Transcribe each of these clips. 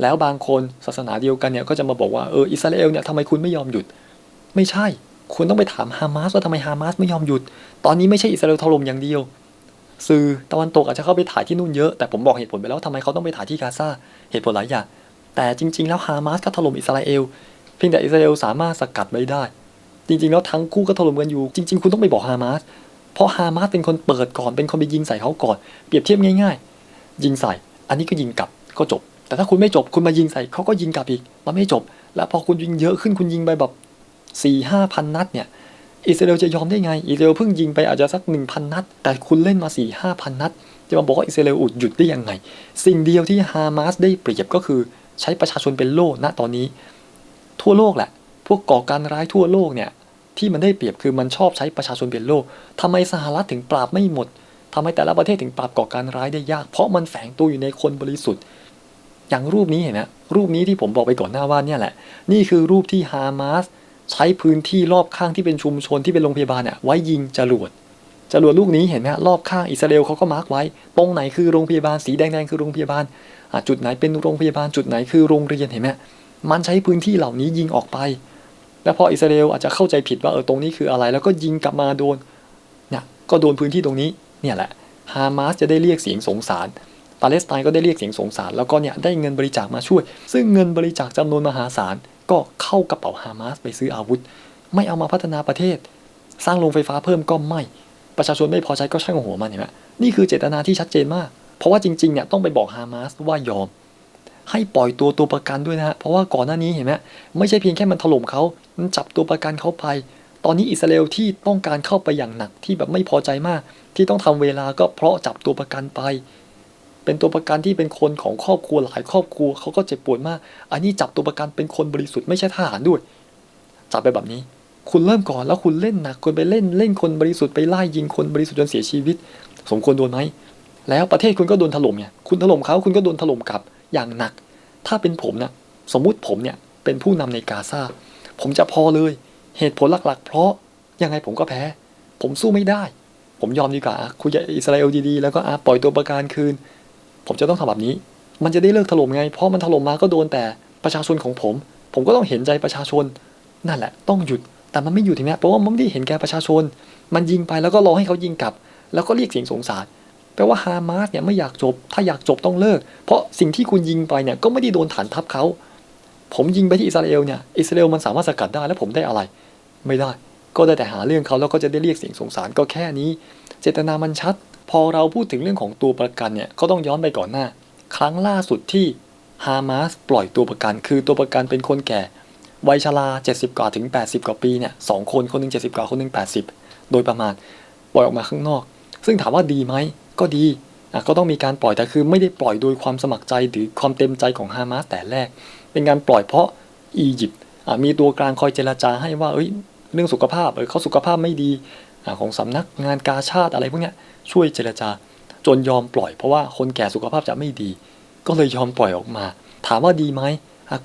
แล้วบางคนศาสนาเดียวกันเนี่ยก็จะมาบอกว่าเอออิสราเอลเนี่ยทำไมคุณไม่ยอมหยุด ไม่ใช่ คุณต้องไปถามฮามาสว่าทำไมฮามาสไม่ยอมหยุด ตอนนี้ไม่ใช่อิสราเอลถล่มอย่างเดียว สื่อตะวันตกอาจจะเข้าไปถ่ายที่นู่นเยอะแต่ผมบอกเหตุผลไปแล้วทำไมเขาต้องไปถ่ายที่กาซาเหตุผลหลายอย่างแต่จริง ๆ แล้วฮามาสก็ถล่มอิสราเอลเพียงแต่อิสราเอลสามารถสกัดไว้ได้ จริง ๆ แล้วทั้งคู่ก็ถล่มกันอยู่ จริง ๆ คุณต้องไปบอกฮามาสเพราะฮามาสเป็นคนเปิดก่อนเป็นคนไปยิงใส่เขาก่อน เปรียบเทียบง่าย ๆ ยิงใส่ อันนี้ก็ยิงกลับก็จบ แต่ถ้าคุณไม่จบคุณมายิงใส่เขาก็ยิงกลับอีก มันไม่จบ แล้วพอคุณยิงเยอะขึ้นคุณยิงไปแบบสี่ห้าพันนัดเนี่ยอิสราเอลจะยอมได้ไง อิสราเอลเพิ่งยิงไปอาจจะสักหนึ่งพันนัด แต่คุณเล่นมาสี่ห้าพันนัด จะมาบอกว่าอิสราเอลอุดหยุดได้ยังไง สิ่งเดียวที่ฮามาสได้เปรียบก็คือใช้ประชาชนเป็นโล่ณตอนนี้ ทั่วโลกแหละ พวกก่อการร้ายทั่วโลกเนี่ยที่มันได้เปรียบคือมันชอบใช้ประชาชนเป็นโล่ทำไมสหรัฐถึงปราบไม่หมดทำไมแต่ละประเทศถึงปราบก่อการร้ายได้ยาก เพราะมันแฝงตัวอยู่ในคนบริสุทธิ์ อย่างรูปนี้เห็นไหมรูปนี้ที่ผมบอกไปก่อนหน้าว่าเนี่ยแหละ นี่คือรูปที่ฮามาสใช้พื้นที่รอบข้างที่เป็นชุมชนที่เป็นโรงพยาบาลเนี่ยไว้ยิงจรวดจรวดลูกนี้เห็นไหมรอบข้างอิสราเอลเขาก็มาร์กไว้ ตรงไหนคือโรงพยาบาลสีแดงๆคือโรงพยาบาลจุดไหนเป็นโรงพยาบาลจุดไหนคือโรงเรียนเห็นไหมมันใช้พื้นที่เหล่านี้ยิงออกไป แล้วพออิสราเอลอาจจะเข้าใจผิดว่าเออตรงนี้คืออะไร แล้วก็ยิงกลับมาโดนเนี่ยก็โดนพื้นที่ตรงนี้เนี่ยแหละฮามาสจะได้เรียกเสียงสงสาร ปาเลสไตน์ก็ได้เรียกเสียงสงสารแล้วก็เนี่ยได้เงินบริจาคมาช่วย ซึ่งเงินบริจาคจำนวนมหาศาลก็เข้ากระเป๋าฮามาสไปซื้ออาวุธ ไม่เอามาพัฒนาประเทศ สร้างโรงไฟฟ้าเพิ่มก็ไม่ ประชาชนไม่พอใจก็ช่างหัวมันเห็นไหมนี่คือเจตนาที่ชัดเจนมาก เพราะว่าจริงๆเนี่ยต้องไปบอกฮามาสว่ายอม ให้ปล่อยตัวตัวประกันด้วยนะฮะเพราะว่าก่อนหน้านี้เห็นไหมไม่ใช่เพียงแค่มันถล่มเขามันจับตัวประกันเขาไป ตอนนี้อิสราเอลที่ต้องการเข้าไปอย่างหนักที่แบบไม่พอใจมาก ที่ต้องทำเวลาก็เพราะจับตัวประกันไป เป็นตัวประกันที่เป็นคนของครอบครัวหลายครอบครัวเขาก็เจ็บปวดมาก อันนี้จับตัวประกันเป็นคนบริสุทธิ์ไม่ใช่ทหารด้วย จับไปแบบนี้ คุณเริ่มก่อนแล้วคุณเล่นหนักคุณไปเล่นเล่นคนบริสุทธิ์ไปไล่ยิงคนบริสุทธิ์จนเสียชีวิต สมควรโดนไหมแล้วประเทศคุณก็โดนถล่มเนี่ยคุณถล่มเขาคุณก็โดนถล่มกลับอย่างหนัก ถ้าเป็นผมนะสมมุติผมเนี่ยเป็นผู้นำในกาซาผมจะพอเลย เหตุผลหลักๆ เพราะยังไงผมก็แพ้ ผมสู้ไม่ได้ ผมยอมดีกว่าคุยกับอิสราเอลดีๆ แล้วก็ปล่อยตัวประกันคืน ผมจะต้องทำแบบนี้ มันจะได้เลิกถล่มไง เพราะมันถล่มมาก็โดนแต่ประชาชนของผม ผมก็ต้องเห็นใจประชาชน นั่นแหละ ต้องหยุด แต่มันไม่หยุดทีนี้เพราะว่ามันไม่ได้เห็นแก่ประชาชน มันยิงไปแล้วก็รอให้เขายิงกลับ แล้วก็เรียกเสียงสงสาร แปลว่าฮามาสเนี่ยไม่อยากจบ ถ้าอยากจบต้องเลิก เพราะสิ่งที่คุณยิงไปเนี่ยก็ไม่ได้โดนฐานทัพเขา ผมยิงไปที่อิสราเอลเนี่ย อิสราเอลมันสามารถสกัดได้แล้วผมได้อะไร ไม่ได้ ก็ได้แต่หาเรื่องเขาแล้วก็จะได้เรียกเสียงสงสารก็แค่นี้ เจตนามันชัด พอเราพูดถึงเรื่องของตัวประกันเนี่ยก็ต้องย้อนไปก่อนหน้า ครั้งล่าสุดที่ฮามาสปล่อยตัวประกัน คือตัวประกันเป็นคนแก่วัยชรา 70 กว่าถึง 80 กว่าปีเนี่ยสองคนคนหนึง 70 กว่าคนหนึง 80 โดยประมาณปล่อยออกมาข้างนอก ซึ่งถามว่าดีไหมก็ดีอะก็ต้องมีการปล่อยแต่คือไม่ได้ปล่อยโดยความสมัครใจหรือความเต็มใจของฮามาสแต่แรก เป็นการปล่อยเพราะอียิปต์อะมีตัวกลางคอยเจรจาให้ว่าเอ้ยเรื่องสุขภาพเออเขาสุขภาพไม่ดีอะของสำนักงานกาชาติอะไรพวกเนี้ย ช่วยเจรจา จนยอมปล่อยเพราะว่าคนแก่สุขภาพจะไม่ดี ก็เลยยอมปล่อยออกมา ถามว่าดีไหม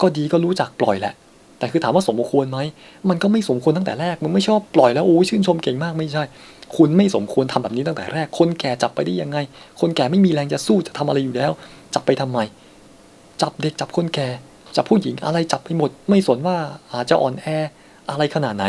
ก็ดีก็รู้จักปล่อยแหละ แต่คือถามว่าสมควรไหมมันก็ไม่สมควรตั้งแต่แรกมึงไม่ชอบปล่อยแล้วโอ้ชื่นชมเก่งมากไม่ใช่ คุณไม่สมควรทำแบบนี้ตั้งแต่แรก คนแก่จับไปได้ยังไง คนแก่ไม่มีแรงจะสู้จะทำอะไรอยู่แล้ว จับไปทำไมจับเด็กจับคนแก่จับผู้หญิงอะไรจับไปหมด ไม่สนว่าอาจจะอ่อนแออะไรขนาดไหน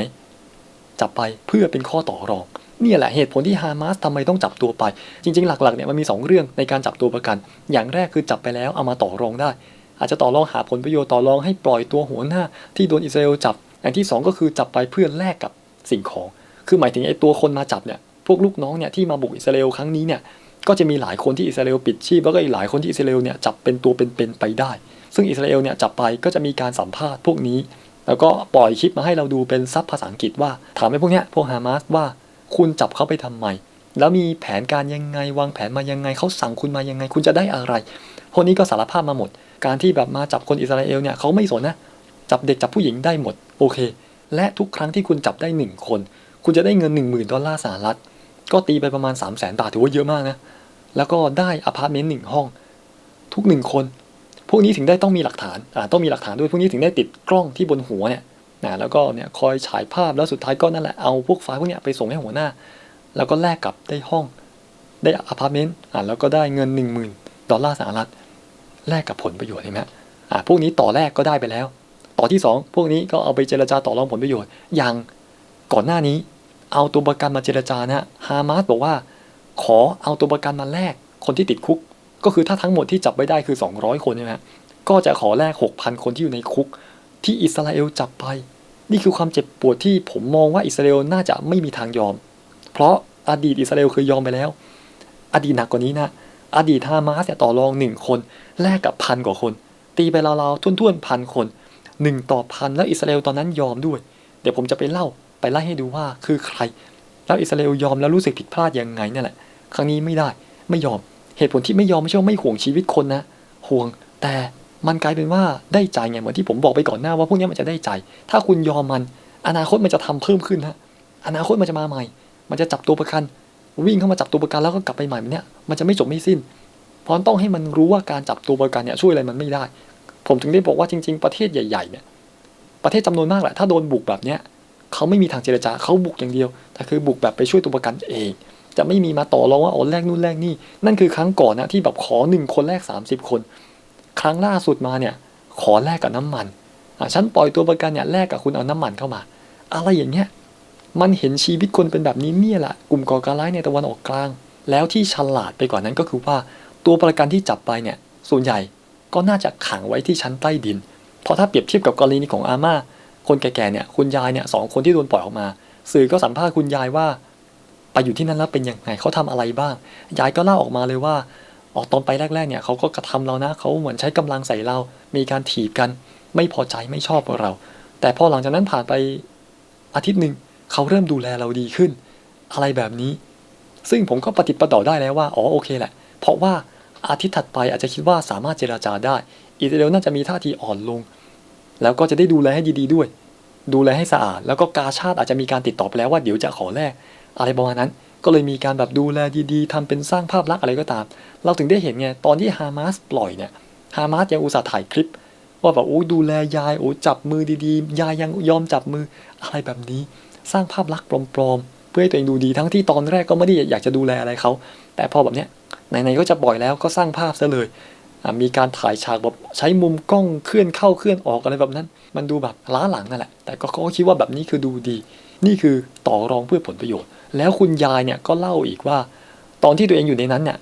จับไปเพื่อเป็นข้อต่อรอง นี่แหละเหตุผลที่ฮามาสทำไมต้องจับตัวไป จริงๆ หลักๆเนี่ยมันมี 2 เรื่องในการจับตัวประกัน อย่างแรกคือจับไปแล้วเอามาต่อรองได้ อาจจะต่อรองหาผลประโยชน์ต่อรองให้ปล่อยตัวหัวหน้า ที่โดนอิสราเอลจับอย่างที่ 2 ก็คือจับไปเพื่อแลกกับสิ่งของ คือหมายถึงไอ้ตัวคนมาจับเนี่ยพวกลูกน้องเนี่ยที่มาบุกอิสราเอลครั้งนี้เนี่ยก็จะมีหลายคนที่อิสราเอลปิดชีพแล้วก็อีกหลายคนที่อิสราเอลเนี่ยจับเป็นตัวเป็นๆไปได้ ซึ่งอิสราเอลเนี่ยจับไปก็จะมีการสัมภาษณ์พวกนี้ แล้วก็ปล่อยคลิปมาให้เราดูเป็นซับภาษาอังกฤษว่า ถามไอ้พวกเนี้ยพวกฮามาสว่า คุณจับเขาไปทำไม แล้วมีแผนการยังไง วางแผนมายังไงเขาสั่งคุณมายังไง คุณจะได้อะไรพวกนี้ก็สารภาพมาหมด การที่แบบมาจับคนอิสราเอลเนี่ยเขาไม่สนนะ จับเด็กจับผู้หญิงได้หมด โอเค และทุกครั้งที่คุณจับได้หนึ่งคน คุณจะได้เงิน 1 0,000 ดอลลาร์สหรัฐ ก็ตีไปประมาณ 3 0 0แสนบาทถือว่าเยอะมากนะ แล้วก็ได้อพาร์ตเมนต์หนึ่งห้อง ทุกหนึ่งคน พวกนี้ถึงได้ต้องมีหลักฐานอ่าต้องมีหลักฐานด้วย พวกนี้ถึงได้ติดกล้องที่บนหัวเนี่ย นะแล้วก็เนี่ยคอยฉายภาพแล้วสุดท้ายก็นั่นแหละเอาพวกไฟล์พวกเนี้ยไปส่งให้หัวหน้า แล้วก็แลกกับได้ห้องได้อพาร์ตเมนต์อ่าแล้วก็ได้เงิน 1 0,000 ดอลลาร์สหรัฐแลกกับผลประโยชน์เห็นไหมอ่าพวกนี้ต่อแรกก็ได้ไปแล้ว ต่อที่สองพวกนี้ก็เอาไปเจรจาต่อรองผลประโยชน์อย่างก่อนหน้านี้ เอาตัวประกันมาเจรจานะฮามาสบอกว่าขอเอาตัวประกันมาแลกคนที่ติดคุก ก็คือถ้าทั้งหมดที่จับไว้ได้คือ 200 คนใช่ไหมก็จะขอแลก6,000 คนที่อยู่ในคุก ที่อิสราเอลจับไป นี่คือความเจ็บปวดที่ผมมองว่าอิสราเอลน่าจะไม่มีทางยอม เพราะอดีตอิสราเอลเคยยอมไปแล้ว อดีตหนักกว่านี้นะ อดีตฮามาสเนี่ยต่อรองหนึ่งคนแลกกับพันกว่าคน ตีไปราวๆทุ่นๆพันคนหนึ่งต่อพันแล้วอิสราเอลตอนนั้นยอมด้วย เดี๋ยวผมจะไปเล่าไปไล่ให้ดูว่าคือใคร แล้วอิสราเอลยอมแล้วรู้สึกผิดพลาดยังไงนั่แหละ ครั้งนี้ไม่ได้ไม่ยอมเหตุผลที่ไม่ยอมไม่ใช่ว่าไม่ห่วงชีวิตคนนะ ห่วงแต่ มันกลายเป็นว่าได้ใจไงเหมือนที่ผมบอกไปก่อนหน้าว่าพวกนี้มันจะได้ใจ ถ้าคุณยอมมัน อนาคตมันจะทำเพิ่มขึ้นฮะอนาคตมันจะมาใหม่ มันจะจับตัวประกัน วิ่งเข้ามาจับตัวประกันแล้วก็กลับไปใหม่แบบเนี้ยมันจะไม่จบไม่สิ้น เพราะต้องให้มันรู้ว่าการจับตัวประกันเนี่ยช่วยอะไรมันไม่ได้ ผมถึงได้บอกว่าจริง ๆ ประเทศใหญ่ๆเนี่ยประเทศจำนวนมากแหละถ้าโดนบุกแบบเนี้ยเขาไม่มีทางเจรจาเขาบุกอย่างเดียวแต่คือบุกแบบไปช่วยตัวประกันเอง จะไม่มีมาต่อรองว่าอ๋อแลกนู่นแลกนี่นั่นคือครั้งก่อนนะที่แบบขอหนึ่งคนแลก30 คน ครั้งล่าสุดมาเนี่ยขอแลกกับน้ำมันอะฉันปล่อยตัวประกันเนี่ยแลกกับคุณเอาน้ำมันเข้ามา อะไรอย่างเงี้ยมันเห็นชีวิตคนเป็นแบบนี้เนี่ยแหละกลุ่มก่อการร้ายในตะวันออกกลาง แล้วที่ฉลาดไปกว่านั้นก็คือว่าตัวประกันที่จับไปเนี่ยส่วนใหญ่ก็น่าจะขังไว้ที่ชั้นใต้ดิน เพราะถ้าเปรียบเทียบกับกรณีของอาม่าคนแก่ๆเนี่ยคุณยายเนี่ยสองคนที่โดนปล่อยออกมา สื่อก็สัมภาษณ์คุณยายว่า ไปอยู่ที่นั่นแล้วเป็นยังไงเขาทำอะไรบ้าง ยายก็เล่าออกมาเลยว่า ออกตอนไปแรกๆเนี่ยเขาก็กระทำเรานะเขาเหมือนใช้กำลังใส่เรา มีการถีบกัน ไม่พอใจไม่ชอบเรา แต่พอหลังจากนั้นผ่านไปอาทิตย์หนึ่งเขาเริ่มดูแลเราดีขึ้น อะไรแบบนี้ ซึ่งผมก็ปฏิดประต่อได้แล้วว่า อ๋อโอเคแหละ เพราะว่าอาทิตย์ถัดไปอาจจะคิดว่าสามารถเจราจาได้ อิสราเอลน่าจะมีท่าทีอ่อนลง แล้วก็จะได้ดูแลให้ดีๆด้วย ดูแลให้สะอาด แล้วก็กาชาติอาจจะมีการติดต่อไปแล้วว่าเดี๋ยวจะขอแลกอะไรประมาณนั้น ก็เลยมีการแบบดูแลดีๆทำเป็นสร้างภาพลักษณ์อะไรก็ตาม เราถึงได้เห็นไงตอนที่ฮามาสปล่อยเนี่ยฮามาสยังอุตส่าห์ถ่ายคลิป ว่าแบบโอ้ดูแลยายโอ้จับมือดีๆ ยายยังยอมจับมืออะไรแบบนี้ สร้างภาพลักษณ์ปลอมๆ เพื่อให้ตัวเองดูดีทั้งที่ตอนแรกก็ไม่ได้อยากจะดูแลอะไรเขาแต่พอแบบเนี้ยไหนๆก็จะปล่อยแล้วก็สร้างภาพซะเลยมีการถ่ายฉากแบบใช้มุมกล้องเคลื่อนเข้าเคลื่อนออกอะไรแบบนั้น มันดูแบบล้าหลังนั่นแหละ แต่ก็เขาคิดว่าแบบนี้คือดูดี นี่คือต่อรองเพื่อผลประโยชน์ แล้วคุณยายเนี่ยก็เล่าอีกว่า ตอนที่ตัวเองอยู่ในนั้นเนี่ย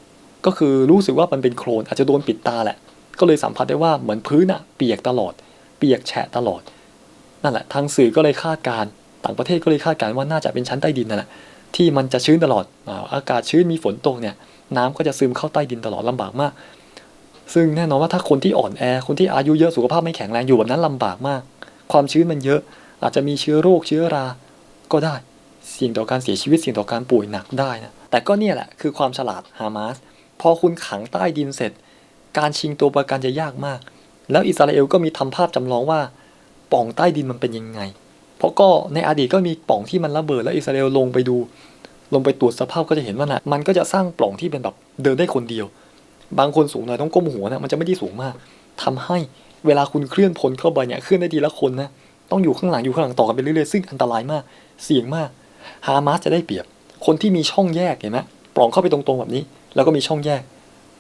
ก็คือรู้สึกว่ามันเป็นโคลนอาจจะโดนปิดตาแหละ ก็เลยสัมผัสได้ว่าเหมือนพื้นอะเปียกตลอด เปียกแฉะตลอด นั่นแหละ ทางสื่อก็เลยคาดการ์ต่างประเทศก็เลยคาดการ์ว่าน่าจะเป็นชั้นใต้ดินนั่นแหละที่มันจะชื้นตลอดอากาศชื้นมีฝนตกเนี่ยน้ำก็จะซึมเข้าใต้ดินตลอดลำบากมาก ซึ่งแน่นอนว่าถ้าคนที่อ่อนแอ คนที่อายุเยอะสุขภาพไม่แข็งแรงอยู่แบบนั้นลำบากมาก ความชื้นมันเยอะ อาจจะมีเชื้อโรคเชื้อรา ก็ได้ เสี่ยงต่อการเสียชีวิตเสี่ยงต่อการป่วยหนักได้นะแต่ก็เนี่ยแหละคือความฉลาดฮามาสพอคุณขังใต้ดินเสร็จ การชิงตัวประกันจะยากมาก แล้วอิสราเอลก็มีทำภาพจำลองว่าปล่องใต้ดินมันเป็นยังไง เพราะก็ในอดีตก็มีปล่องที่มันระเบิดแล้วอิสราเอลลงไปดู ลงไปตรวจสภาพก็จะเห็นว่านะมันก็จะสร้างปล่องที่เป็นแบบเดินได้คนเดียว บางคนสูงหน่อยต้องก้มหัวนะมันจะไม่ได้สูงมากทำให้เวลาคุณเคลื่อนพลเข้าไปเนี่ยเคลื่อนได้ทีละคนนะต้องอยู่ข้างหลังอยู่ข้างหลังต่อกันไปเรื่อยๆซึ่งอันตรายมากเสี่ยงมาก ฮามาสจะได้เปรียบ คนที่มีช่องแยกเห็นไหมปล่องเข้าไปตรงๆแบบนี้ แล้วก็มีช่องแยก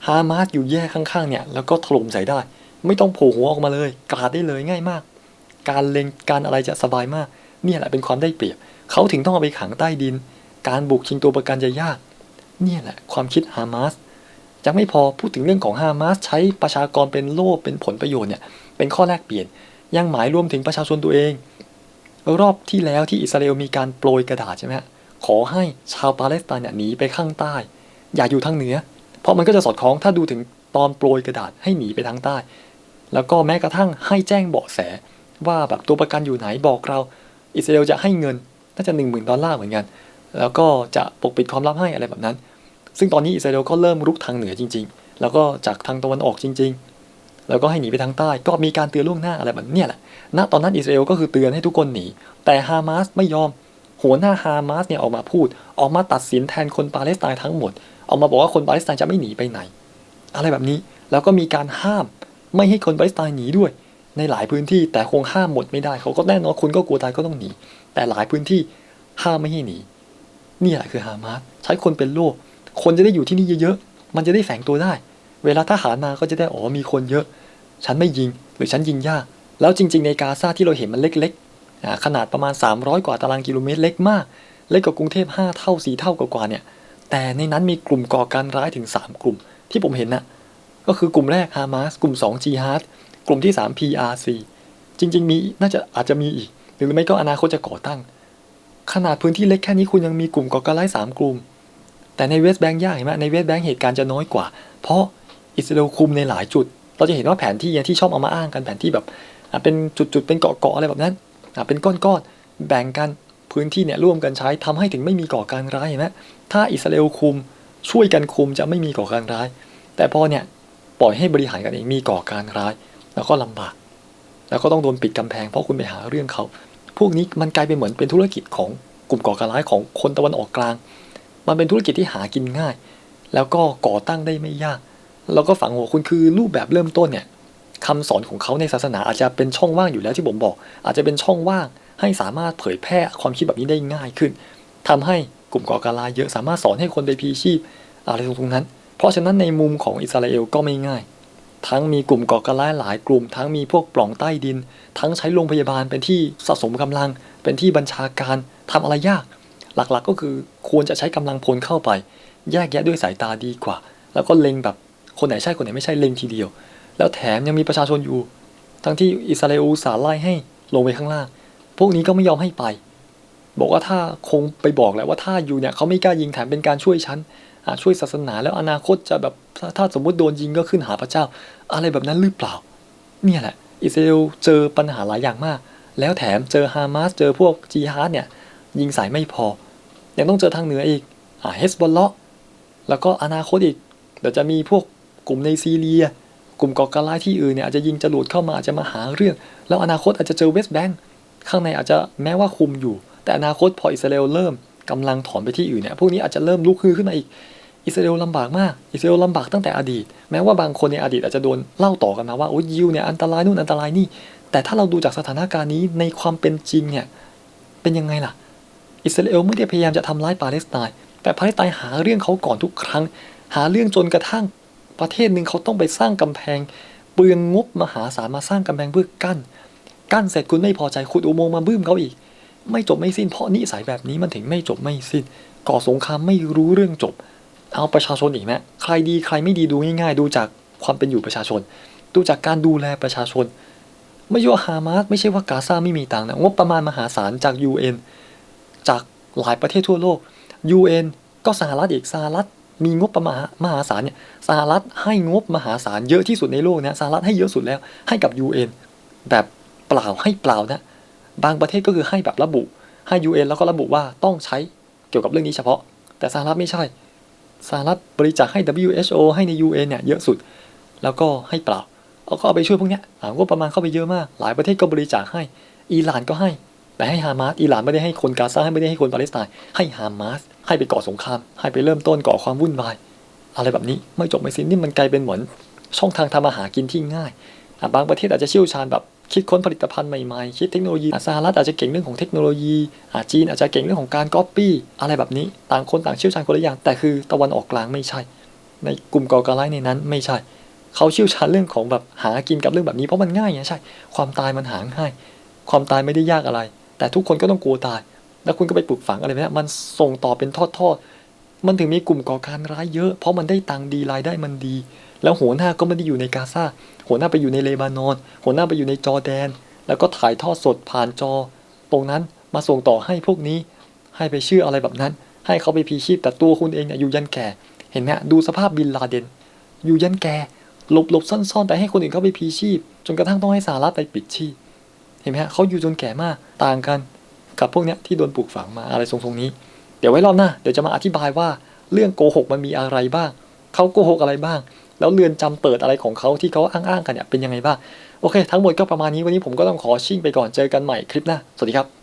ฮามาสอยู่แยกข้างๆเนี่ยแล้วก็ถล่มใส่ได้ ไม่ต้องโผล่หัวออกมาเลยกราดได้เลยง่ายมาก การเล็งการอะไรจะสบายมากเนี่ยแหละเป็นความได้เปรียบ เขาถึงต้องเอาไปขังใต้ดิน การบุกชิงตัวประกันจะยาก เนี่ยแหละความคิดฮามาสยังไม่พอพูดถึงเรื่องของฮามาสใช้ประชากรเป็นโล่เป็นผลประโยชน์เนี่ยเป็นข้อแรกเปลี่ยน ยังหมายรวมถึงประชาชนตัวเอง รอบที่แล้วที่อิสราเอลมีการโปรยกระดาษใช่ไหมฮะขอให้ชาวปาเลสไตน์เนี่ยหนีไปข้างใต้ อย่าอยู่ทางเหนือ เพราะมันก็จะสอดคล้องถ้าดูถึงตอนโปรยกระดาษให้หนีไปทางใต้ แล้วก็แม้กระทั่งให้แจ้งเบาะแส ว่าแบบตัวประกันอยู่ไหนบอกเรา อิสราเอลจะให้เงินน่าจะหนึ่งหมื่นดอลลาร์เหมือนกัน แล้วก็จะปกปิดความลับให้อะไรแบบนั้น ซึ่งตอนนี้อิสราเอลก็เริ่มรุกทางเหนือจริง ๆ แล้วก็จากทางตะวันออกจริง ๆ แล้วก็ให้หนีไปทางใต้ ก็มีการเตือนล่วงหน้าอะไรแบบนี้แหละ ณตอนนั้นอิสราเอลก็คือเตือนให้ทุกคนหนี แต่ฮามาสไม่ยอม หัวหน้าฮามาสเนี่ยออกมาพูด ออกมาตัดสินแทนคนปาเลสไตน์ทั้งหมด ออกมาบอกว่าคนปาเลสไตน์จะไม่หนีไปไหน อะไรแบบนี้ แล้วก็มีการห้าม ไม่ให้คนปาเลสไตน์หนีด้วย ในหลายพื้นที่แต่คงห้ามหมดไม่ได้ เขาก็แน่นอนคุณก็กลัวตายก็ต้องหนี แต่หลายพื้นที่ห้ามไม่ให้หนี นี่แหละคือฮามาสใช้คนเป็นโล่คนจะได้อยู่ที่นี่เยอะๆ มันจะได้แฝงตัวได้ เวลาทหารมาก็จะได้ อ๋อ มีคนเยอะ ฉันไม่ยิง หรือฉันยิงยาก แล้วจริง ๆ ในกาซาที่เราเห็นมันเล็กๆขนาดประมาณ 300 กว่าตารางกิโลเมตรเล็กมาก เล็กกว่ากรุงเทพ 5 เท่า 4 เท่ากว่าๆเนี่ย แต่ในนั้นมีกลุ่มก่อการร้ายถึง 3 กลุ่ม ที่ผมเห็นน่ะก็คือกลุ่มแรกฮามาสกลุ่ม2จีฮาดกลุ่มที่ 3 PRC จริง ๆ มีน่าจะอาจจะมีอีก หรือไม่ก็อนาคตจะก่อตั้ง ขนาดพื้นที่เล็กแค่นี้คุณยังมีกลุ่มก่อการร้ายสามกลุ่ม แต่ในเวสต์แบงค์ยากเห็นไหมในเวสต์แบงค์เหตุการณ์จะน้อยกว่า เพราะอิสราเอลคุมในหลายจุด เราจะเห็นว่าแผนที่ที่ชอบเอามาอ้างกันแผนที่แบบ เป็นจุดๆเป็นเกาะๆอะไรแบบนั้นเป็นก้อนๆแบ่งกันพื้นที่เนี่ยร่วมกันใช้ทำให้ถึงไม่มีก่อการร้ายเห็นไหมถ้าอิสราเอลคุมช่วยกันคุมจะไม่มีก่อการร้าย แต่พอเนี่ยปล่อยให้บริหารกันเองมีก่อการร้าย แล้วก็ลำบาก แล้วก็ต้องโดนปิดกำแพงเพราะคุณไปหาเรื่องเขา พวกนี้มันกลายเป็นเหมือนเป็นธุรกิจของกลุ่มก่อการร้ายของคนตะวันออกกลาง มันเป็นธุรกิจที่หากินง่าย แล้วก็ก่อตั้งได้ไม่ยาก แล้วก็ฝังหัวคุณคือรูปแบบเริ่มต้นเนี่ย คำสอนของเขาในศาสนาอาจจะเป็นช่องว่างอยู่แล้วที่ผมบอก อาจจะเป็นช่องว่างให้สามารถเผยแพร่ความคิดแบบนี้ได้ง่ายขึ้นทำให้กลุ่มก่อการร้ายเยอะสามารถสอนให้คนไปพีชีพอะไรตรงนั้น เพราะฉะนั้นในมุมของอิสราเอลก็ไม่ง่าย ทั้งมีกลุ่มก่อการร้ายหลายกลุ่ม ทั้งมีพวกปล่องใต้ดิน ทั้งใช้โรงพยาบาลเป็นที่สะสมกำลัง เป็นที่บัญชาการทำอะไรยาก หลักๆก็คือควรจะใช้กำลังพลเข้าไป แยกแยะด้วยสายตาดีกว่า แล้วก็เล็งแบบคนไหนใช่คนไหนไม่ใช่เล็งทีเดียว แล้วแถมยังมีประชาชนอยู่ ทั้งที่อิสราเอลสาห์ไล่ให้ลงไปข้างล่าง พวกนี้ก็ไม่ยอมให้ไป บอกว่าถ้าคงไปบอกแหละว่าถ้าอยู่เนี่ยเขาไม่กล้ายิงแถมเป็นการช่วยฉันช่วยศาสนาแล้วอนาคตจะแบบถ้าสมมติโดนยิงก็ขึ้นหาพระเจ้า อะไรแบบนั้นหรือเปล่า เนี่ยแหละ อิสราเอลเจอปัญหาหลายอย่างมาก แล้วแถมเจอฮามาสเจอพวกจีฮาร์ดเนี่ยยิงสายไม่พอ ยังต้องเจอทางเหนืออีกอ่าเฮสบอลเลาะแล้วก็อนาคตอีกเดี๋ยวจะมีพวกกลุ่มในซีเรีย กลุ่มก่อการร้ายที่อื่นเนี่ยอาจจะยิงจรวดเข้ามาอาจจะมาหาเรื่อง แล้วอนาคตอาจจะเจอเวสต์แบงค์ข้างในอาจจะแม้ว่าคุมอยู่ แต่อนาคตพออิสราเอลเริ่มกำลังถอนไปที่อื่นเนี่ยพวกนี้อาจจะเริ่มลุกฮือขึ้นมาอีกอิสราเอลลำบากมากอิสราเอลลำบากตั้งแต่อดีต แม้ว่าบางคนในอดีตอาจจะโดนเล่าต่อกันมาว่าโอ้ยิวเนี่ยอันตรายนู่นอันตรายนี่ แต่ถ้าเราดูจากสถานการณ์นี้ในความเป็นจริงเนี่ยเป็นยังไงล่ะ อิสราเอลไม่ได้พยายามจะทำร้ายปาเลสไตน์แต่ปาเลสไตน์หาเรื่องเขาก่อนทุกครั้ง หาเรื่องจนกระทั่ง ประเทศหนึ่งเขาต้องไปสร้างกำแพง เปลืองงบมหาศาลมาสร้างกำแพงเพื่อกั้น กั้นเสร็จคุณไม่พอใจขุดอุโมงค์มาบื้มเขาอีก ไม่จบไม่สิ้นเพราะนิสัยแบบนี้มันถึงไม่จบไม่สิ้น ก่อสงครามไม่รู้เรื่องจบ เอาประชาชนอีกไหมใครดีใครไม่ดีดูง่ายๆ ดูจากความเป็นอยู่ประชาชน ดูจากการดูแลประชาชน ไม่ใช่ว่าฮามาสไม่ใช่ว่ากาซาไม่มีตังค์นะงบประมาณมหาศาลจาก UN จากหลายประเทศทั่วโลก UN ก็สหรัฐอีกสหรัฐ มีงบประมาณมหาศาลเนี่ยสหรัฐให้งบมหาศาลเยอะที่สุดในโลกนะสหรัฐให้เยอะสุดแล้วให้กับ UN แบบเปล่าให้เปล่านะบางประเทศก็คือให้แบบระบุให้ UN แล้วก็ระบุว่าต้องใช้เกี่ยวกับเรื่องนี้เฉพาะ แต่สหรัฐไม่ใช่สหรัฐบริจาคให้ WHO ให้ใน UN เนี่ยเยอะสุด แล้วก็ให้เปล่าเอาก็เอาไปช่วยพวกเนี้ยหางบประมาณเข้าไปเยอะมาก หลายประเทศก็บริจาคให้อิหร่านก็ให้ แต่ให้ฮามาสอิหร่านไม่ได้ให้คนกาซาให้ไม่ได้ให้คนปาเลสไตน์ให้ฮามาส ให้ไปก่อสงคราม ให้ไปเริ่มต้นก่อความวุ่นวาย อะไรแบบนี้ไม่จบไม่สิ้นนี่มันกลายเป็นเหมือน ช่องทางทำอาหารกินที่ง่ายบางประเทศอาจจะเชี่ยวชาญแบบคิดค้นผลิตภัณฑ์ใหม่ๆ คิดเทคโนโลยีสหรัฐอาจจะเก่งเรื่องของเทคโนโลยีอะจีนอาจจะเก่งเรื่องของการก๊อปปี้อะไรแบบนี้ ต่างคนต่างเชี่ยวชาญคนละอย่าง แต่คือตะวันออกกลางไม่ใช่ ในกลุ่มก่อการร้ายในนั้นไม่ใช่ เขาเชี่ยวชาญเรื่องของแบบหากินกับเรื่องแบบนี้เพราะมันง่ายไงใช่ ความตายมันหาง่าย ความตายไม่ได้ยากอะไร แต่ทุกคนก็ต้องกลัวตาย แล้วคุณก็ไปปลูกฝังอะไรแบบนี้มันส่งต่อเป็นทอดๆ มันถึงมีกลุ่มก่อการร้ายเยอะ เพราะมันได้ตังดีรายได้มันดี แล้วหัวหน้าก็ไม่ได้อยู่ในกาซาหัวหน้าไปอยู่ในเลบานอน หัวหน้าไปอยู่ในจอร์แดน แล้วก็ถ่ายทอดสดผ่านจอ ตรงนั้นมาส่งต่อให้พวกนี้ ให้ไปเชื่ออะไรแบบนั้น ให้เขาไปพีชีพแต่ตัวคุณเองเนี่ยอยู่ยันแก่ เห็นไหมดูสภาพบินลาเดน อยู่ยันแก่หลบหลบซ่อนๆ แต่ให้คนอื่นเขาไปพีชีพ จนกระทั่งต้องให้สหรัฐไปปิดชีพ เห็นไหมฮะเขาอยู่จนแก่มากต่างกัน กับพวกเนี้ยที่โดนปลูกฝังมาอะไรทรงๆนี้ เดี๋ยวไว้รอบหน้าเดี๋ยวจะมาอธิบายว่าเรื่องโกหกมันมีอะไรบ้างเขาโกหกอะไรบ้าง แล้วเรือนจำเปิดอะไรของเขาที่เขาอ้างๆกันเนี่ยเป็นยังไงบ้างโอเค ทั้งหมดก็ประมาณนี้วันนี้ผมก็ต้องขอชิ่งไปก่อนเจอกันใหม่คลิปหน้าสวัสดีครับ